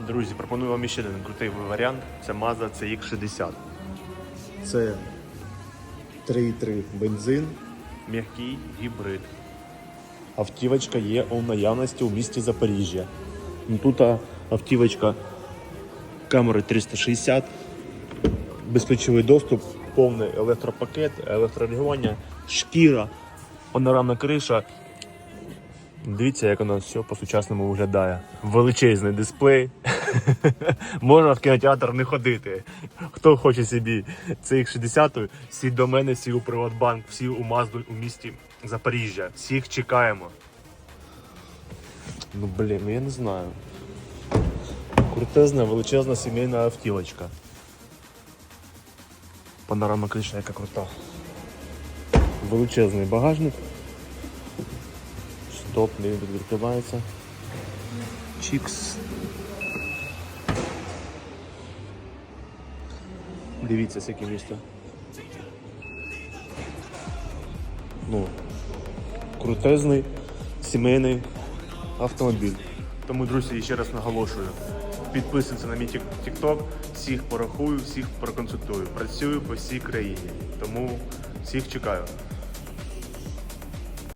Друзі, пропоную вам ще один крутий варіант. Це Mazda CX-60. Це 3,3 бензин, м'який гібрид. Автівочка є у наявності у місті Запоріжжя. Ну, Тут автівочка камери 360, безключовий доступ, повний електропакет, електрорегулювання, шкіра, панорамна криша. Дивіться, як воно все по-сучасному виглядає. Величезний дисплей. Можна в кінотеатр не ходити. Хто хоче собі цих 60-ї, всі до мене, всі у Приватбанк, всі у Мазду у місті Запоріжжя. Всіх чекаємо. Ну блін, ну я не знаю. Крутезна, величезна сімейна автівочка. Панорама криша яка крута. Величезний багажник. Стоп, не він тут відкривається. Чікс. Дивіться, яке місто. Ну, крутезний сімейний автомобіль. Тому, друзі, ще раз наголошую. Підписуйтесь на мій TikTok, всіх порахую, всіх проконсультую. Працюю по всій країні. Тому всіх чекаю.